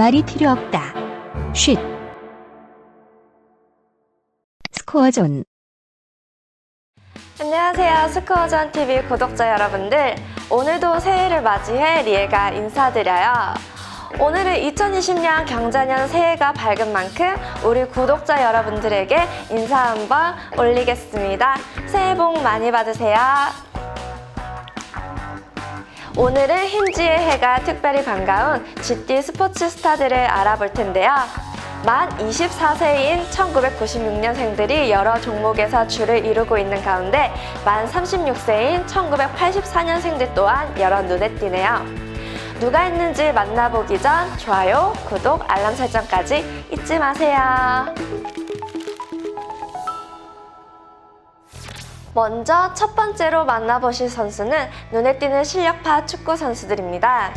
말이 필요 없다. 쉿. 스코어존. 안녕하세요. 스코어전 TV 구독자 여러분들. 오늘도 새해를 맞이해 리에가 인사드려요. 오늘은 2020년 경자년 새해가 밝은 만큼 우리 구독자 여러분들에게 인사 한번 올리겠습니다. 새해 복 많이 받으세요. 오늘은 힘지의 해가 특별히 반가운 GT 스포츠 스타들을 알아볼 텐데요. 만 24세인 1996년생들이 여러 종목에서 줄을 이루고 있는 가운데 만 36세인 1984년생들 또한 여러 눈에 띄네요. 누가 있는지 만나보기 전 좋아요, 구독, 알람 설정까지 잊지 마세요. 먼저 첫 번째로 만나보실 선수는 눈에 띄는 실력파 축구 선수들입니다.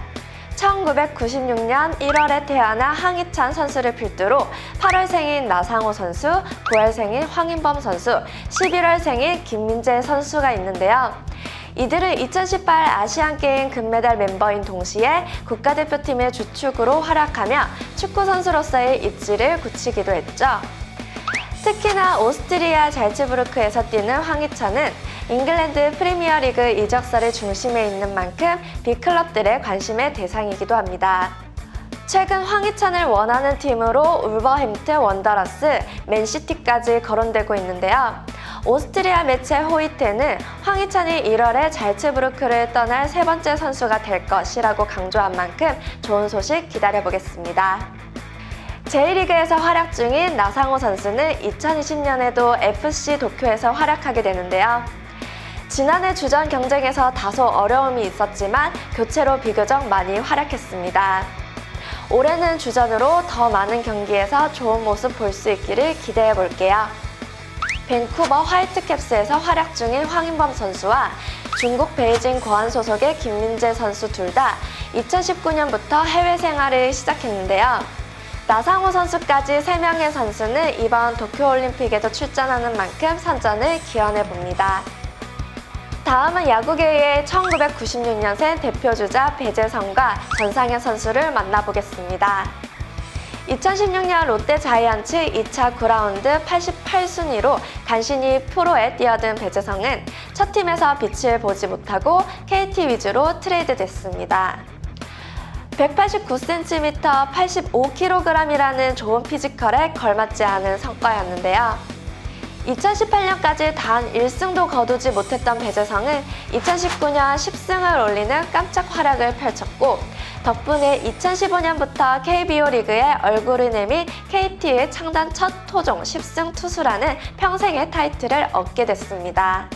1996년 1월에 태어난 황희찬 선수를 필두로 8월 생인 나상호 선수, 9월 생인 황인범 선수, 11월 생인 김민재 선수가 있는데요. 이들은 2018 아시안게임 금메달 멤버인 동시에 국가대표팀의 주축으로 활약하며 축구 선수로서의 입지를 굳히기도 했죠. 특히나 오스트리아 잘츠부르크에서 뛰는 황희찬은 잉글랜드 프리미어리그 이적설의 중심에 있는 만큼 빅클럽들의 관심의 대상이기도 합니다. 최근 황희찬을 원하는 팀으로 울버햄튼 원더러스, 맨시티까지 거론되고 있는데요. 오스트리아 매체 호이테는 황희찬이 1월에 잘츠부르크를 떠날 세 번째 선수가 될 것이라고 강조한 만큼 좋은 소식 기다려보겠습니다. 제1리그에서 활약 중인 나상호 선수는 2020년에도 FC 도쿄에서 활약하게 되는데요. 지난해 주전 경쟁에서 다소 어려움이 있었지만 교체로 비교적 많이 활약했습니다. 올해는 주전으로 더 많은 경기에서 좋은 모습 볼 수 있기를 기대해 볼게요. 밴쿠버 화이트캡스에서 활약 중인 황인범 선수와 중국 베이징 거한 소속의 김민재 선수 둘 다 2019년부터 해외 생활을 시작했는데요. 나상호 선수까지 3명의 선수는 이번 도쿄올림픽에도 출전하는 만큼 선전을 기원해 봅니다. 다음은 야구계의 1996년생 대표주자 배재성과 전상현 선수를 만나보겠습니다. 2016년 롯데 자이언츠 2차 9라운드 88순위로 간신히 프로에 뛰어든 배재성은 첫 팀에서 빛을 보지 못하고 KT 위주로 트레이드 됐습니다. 189cm, 85kg이라는 좋은 피지컬에 걸맞지 않은 성과였는데요. 2018년까지 단 1승도 거두지 못했던 배재성은 2019년 10승을 올리는 깜짝 활약을 펼쳤고 덕분에 2015년부터 KBO 리그에 얼굴을 내민 KT의 창단 첫 토종 10승 투수라는 평생의 타이틀을 얻게 됐습니다.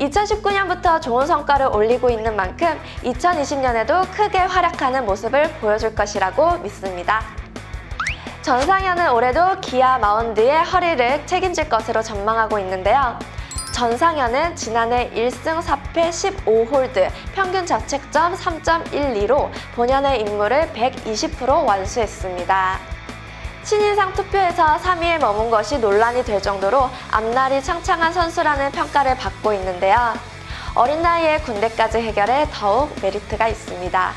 2019년부터 좋은 성과를 올리고 있는 만큼 2020년에도 크게 활약하는 모습을 보여줄 것이라고 믿습니다. 전상현은 올해도 기아 마운드의 허리를 책임질 것으로 전망하고 있는데요. 전상현은 지난해 1승 4패 15홀드, 평균 자책점 3.12로 본연의 임무를 120% 완수했습니다. 신인상 투표에서 3위에 머문 것이 논란이 될 정도로 앞날이 창창한 선수라는 평가를 받고 있는데요. 어린 나이에 군대까지 해결해 더욱 메리트가 있습니다.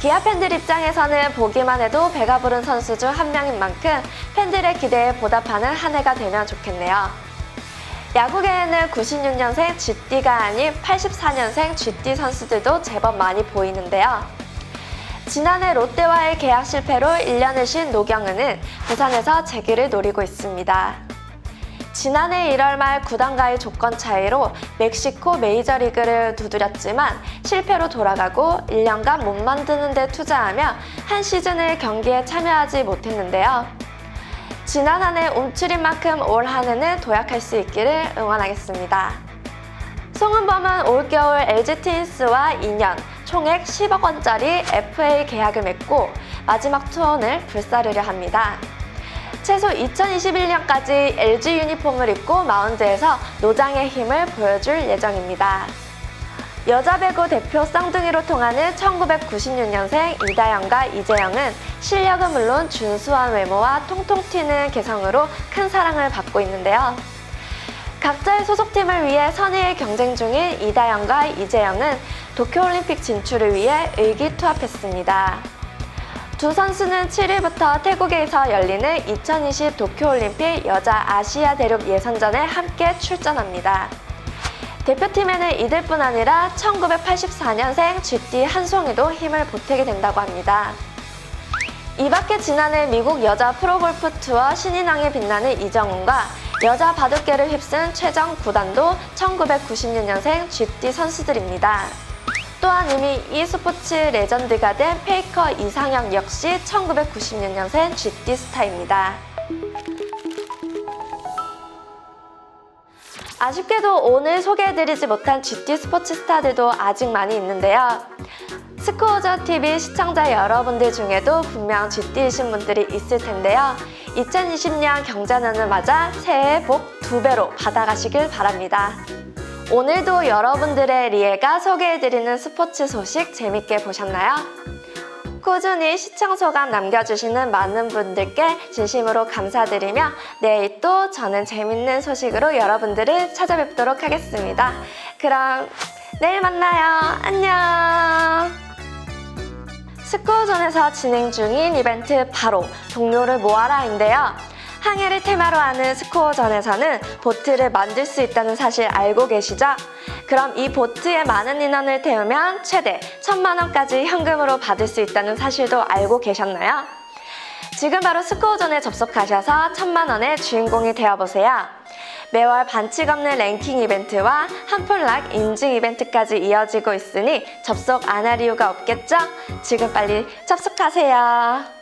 기아 팬들 입장에서는 보기만 해도 배가 부른 선수 중 한 명인 만큼 팬들의 기대에 보답하는 한 해가 되면 좋겠네요. 야구계에는 96년생 GT가 아닌 84년생 GT 선수들도 제법 많이 보이는데요. 지난해 롯데와의 계약 실패로 1년을 쉰 노경은은 부산에서 재기를 노리고 있습니다. 지난해 1월 말 구단과의 조건 차이로 멕시코 메이저리그를 두드렸지만 실패로 돌아가고 1년간 못 만드는 데 투자하며 한 시즌을 경기에 참여하지 못했는데요. 지난 한 해 움츠린 만큼 올 한 해는 도약할 수 있기를 응원하겠습니다. 송은범은 올겨울 LG 트윈스와 2년 총액 10억 원짜리 FA 계약을 맺고 마지막 투혼을 불사르려 합니다. 최소 2021년까지 LG 유니폼을 입고 마운드에서 노장의 힘을 보여줄 예정입니다. 여자 배구 대표 쌍둥이로 통하는 1996년생 이다영과 이재영은 실력은 물론 준수한 외모와 통통 튀는 개성으로 큰 사랑을 받고 있는데요. 각자의 소속팀을 위해 선의의 경쟁 중인 이다영과 이재영은 도쿄올림픽 진출을 위해 의기투합했습니다. 두 선수는 7일부터 태국에서 열리는 2020 도쿄올림픽 여자 아시아 대륙 예선전에 함께 출전합니다. 대표팀에는 이들뿐 아니라 1984년생 GT 한송이도 힘을 보태게 된다고 합니다. 이 밖에 지난해 미국 여자 프로골프 투어 신인왕에 빛나는 이정훈과 여자 바둑계를 휩쓴 최정 구단도 1996년생 GT 선수들입니다. 또한 이미 e스포츠 레전드가 된 페이커 이상형 역시 1996년생 GT 스타입니다. 아쉽게도 오늘 소개해드리지 못한 GT 스포츠 스타들도 아직 많이 있는데요. 스코어저 TV 시청자 여러분들 중에도 분명 GT이신 분들이 있을 텐데요. 2020년 경자년을 맞아 새해 복 두 배로 받아가시길 바랍니다. 오늘도 여러분들의 리에가 소개해드리는 스포츠 소식 재밌게 보셨나요? 꾸준히 시청 소감 남겨주시는 많은 분들께 진심으로 감사드리며 내일 또 저는 재밌는 소식으로 여러분들을 찾아뵙도록 하겠습니다. 그럼 내일 만나요. 안녕. 스코어존에서 진행 중인 이벤트 바로 동료를 모아라인데요. 항해를 테마로 하는 스코어전에서는 보트를 만들 수 있다는 사실 알고 계시죠? 그럼 이 보트에 많은 인원을 태우면 최대 1천만 원까지 현금으로 받을 수 있다는 사실도 알고 계셨나요? 지금 바로 스코어존에 접속하셔서 천만 원의 주인공이 되어보세요. 매월 반칙 없는 랭킹 이벤트와 한풀락 인증 이벤트까지 이어지고 있으니 접속 안 할 이유가 없겠죠? 지금 빨리 접속하세요.